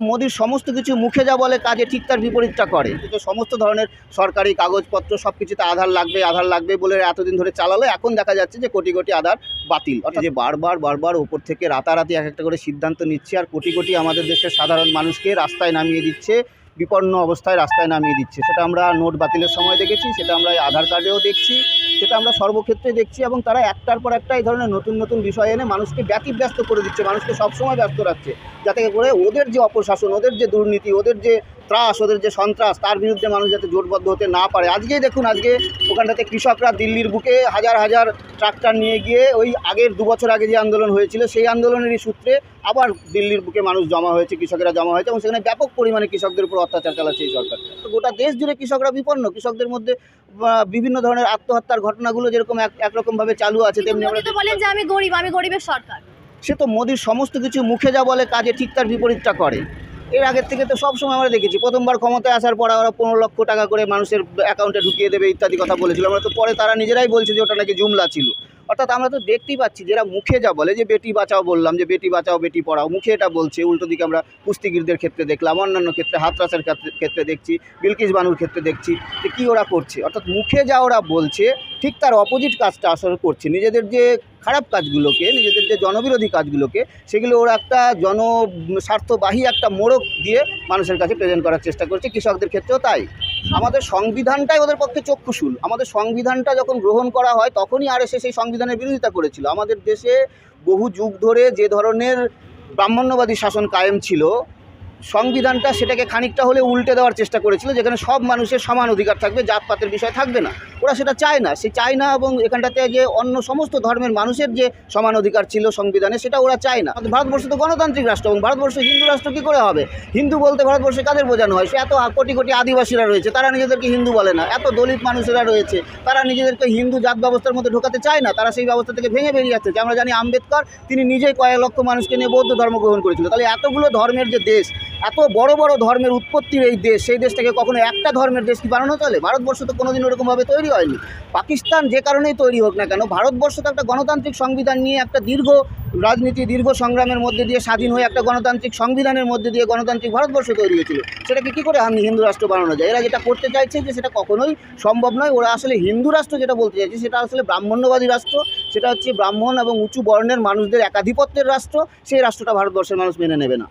মোদির সমস্ত কিছু মুখে যা বলে কাজে ঠিক তার বিপরীতটা করে। সমস্ত ধরনের সরকারি কাগজপত্র সব কিছুতে আধার লাগবে আধার লাগবে বলে এতদিন ধরে চালালো। এখন দেখা যাচ্ছে যে কোটি কোটি আধার বাতিল। অর্থাৎ যে বারবার বারবার ওপর থেকে রাতারাতি এক একটা করে সিদ্ধান্ত নিচ্ছে আর কোটি কোটি আমাদের দেশের সাধারণ মানুষকে রাস্তায় নামিয়ে দিচ্ছে, বিপন্ন অবস্থায় রাস্তায় নামিয়ে দিচ্ছে। সেটা আমরা নোট বাতিলের সময় দেখেছি, সেটা আমরা আধার কার্ডেও দেখছি। সেটা আমরা সর্বক্ষেত্রে দেখছি এবং তারা একটার পর একটা এই ধরনের নতুন নতুন বিষয় এনে মানুষকে ব্যতিব্যস্ত করে দিচ্ছে, মানুষকে সবসময় ব্যস্ত রাখছে। যাতে করে ওদের যে অপশাসন, ওদের যে দুর্নীতি, ওদের যে ত্রাস, ওদের যে সন্ত্রাস, তার বিরুদ্ধে মানুষ যাতে জোটবদ্ধ হতে না পারে। আজকেই দেখুন, আজকে ওখানটাতে কৃষকরা দিল্লির বুকে হাজার হাজার ট্রাক্টর নিয়ে গিয়ে ওই আগের দু বছর আগে যে আন্দোলন হয়েছিল, সেই আন্দোলনেরই সূত্রে আবার দিল্লির বুকে মানুষ জমা হয়েছে, কৃষকেরা জমা হয়েছে এবং সেখানে ব্যাপক পরিমাণে কৃষকদের উপর অত্যাচার চালাচ্ছে এই সরকার। তো গোটা দেশ জুড়ে কৃষকরা বিপন্ন। কৃষকদের মধ্যে বিভিন্ন ধরনের আত্মহত্যার ঘটনাগুলো যেরকম এক একরকমভাবে চালু আছে তেমনি আমরা তো বলেন যে আমি গরিব আমি গরিবের সরকার। সে তো মোদির সমস্ত কিছু মুখে যা বলে কাজে ঠিক তার বিপরীতটা করে। এর আগের থেকে তো সবসময় আমরা দেখেছি প্রথমবার ক্ষমতায় আসার পর ওরা পনেরো লক্ষ টাকা করে মানুষের অ্যাকাউন্টে ঢুকিয়ে দেবে ইত্যাদি কথা বলেছিল। আমরা তো পরে তারা নিজেরাই বলছে যে ওটা নাকি জুমলা ছিল। অর্থাৎ আমরা তো দেখতেই পাচ্ছি যারা মুখে যা বলে, যে বেটি বাঁচাও বললাম, যে বেটি বাঁচাও, বেটি পড়াও, মুখে এটা বলছে। উল্টো দিকে আমরা কুস্তিগিরদের ক্ষেত্রে দেখলাম, অন্যান্য ক্ষেত্রে হাতরাসের ক্ষেত্রে দেখছি, বিলকিস বানুর ক্ষেত্রে দেখছি যে কী ওরা করছে। অর্থাৎ মুখে যা ওরা বলছে, ঠিক তার অপোজিট কাজটা আসলে করছে। নিজেদের যে খারাপ কাজগুলোকে, নিজেদের যে জনবিরোধী কাজগুলোকে, সেগুলো ওরা একটা জন, স্বার্থবাহী একটা মোড়ক দিয়ে মানুষের কাছে প্রেজেন্ট করার চেষ্টা করছে। কৃষকদের ক্ষেত্রেও তাই। আমাদের সংবিধানটাই ওদের পক্ষে চক্ষুশুল। আমাদের সংবিধানটা যখন গ্রহণ করা হয়, তখনই আর এসে সেই সংবিধানের বিরোধিতা করেছিল। আমাদের দেশে বহু যুগ ধরে যে ধরনের ব্রাহ্মণ্যবাদী শাসন কায়েম ছিল, সংবিধানটা সেটাকে খানিকটা হলে উল্টে দেওয়ার চেষ্টা করেছিল, যেখানে সব মানুষের সমান অধিকার থাকবে, জাতপাতের বিষয় থাকবে না। ওরা সেটা চায় না। সে চায় না এবং এখানটাতে যে অন্য সমস্ত ধর্মের মানুষের যে সমান অধিকার ছিল সংবিধানে, সেটা ওরা চায় না। ভারতবর্ষ তো গণতান্ত্রিক রাষ্ট্র এবং ভারতবর্ষ হিন্দু রাষ্ট্র কী করে হবে? হিন্দু বলতে ভারতবর্ষে কাদের বোঝানো হয়? সে এত কোটি কোটি আদিবাসীরা রয়েছে, তারা নিজেদেরকে হিন্দু বলে না। এত দলিত মানুষেরা রয়েছে, তারা নিজেদেরকে হিন্দু জাত ব্যবস্থার মধ্যে ঢোকাতে চায় না, তারা সেই ব্যবস্থা থেকে ভেঙে বেরিয়ে যাচ্ছে আমরা জানি আম্বেদকর, তিনি নিজেই কয়েক লক্ষ মানুষকে নিয়ে বৌদ্ধ ধর্ম গ্রহণ করেছিল। তাহলে এতগুলো ধর্মের যে দেশ এত বড় বড় ধর্মের উৎপত্তির এই দেশ, সেই দেশটাকে কখনো একটা ধর্মের দেশ কি বানানো চলে? ভারতবর্ষ তো কোনোদিন ওরকমভাবে তৈরি হয়নি। পাকিস্তান যে কারণেই তৈরি হোক না কেন, ভারতবর্ষ তো একটা গণতান্ত্রিক সংবিধান নিয়ে একটা দীর্ঘ রাজনীতি, দীর্ঘ সংগ্রামের মধ্যে দিয়ে স্বাধীন হয়ে একটা গণতান্ত্রিক সংবিধানের মধ্যে দিয়ে গণতান্ত্রিক ভারতবর্ষ তৈরি হয়েছিল। সেটাকে কী করে আমি হিন্দু রাষ্ট্র বানানো যায়? এরা যেটা করতে চাইছে যে সেটা কখনোই সম্ভব নয়। ওরা আসলে হিন্দু রাষ্ট্র যেটা বলতে চাইছে, সেটা আসলে ব্রাহ্মণ্যবাদী রাষ্ট্র, সেটা হচ্ছে ব্রাহ্মণ এবং উঁচু বর্ণের মানুষদের একাধিপত্যের রাষ্ট্র, সেই রাষ্ট্রটা ভারতবর্ষের মানুষ মেনে নেবে না।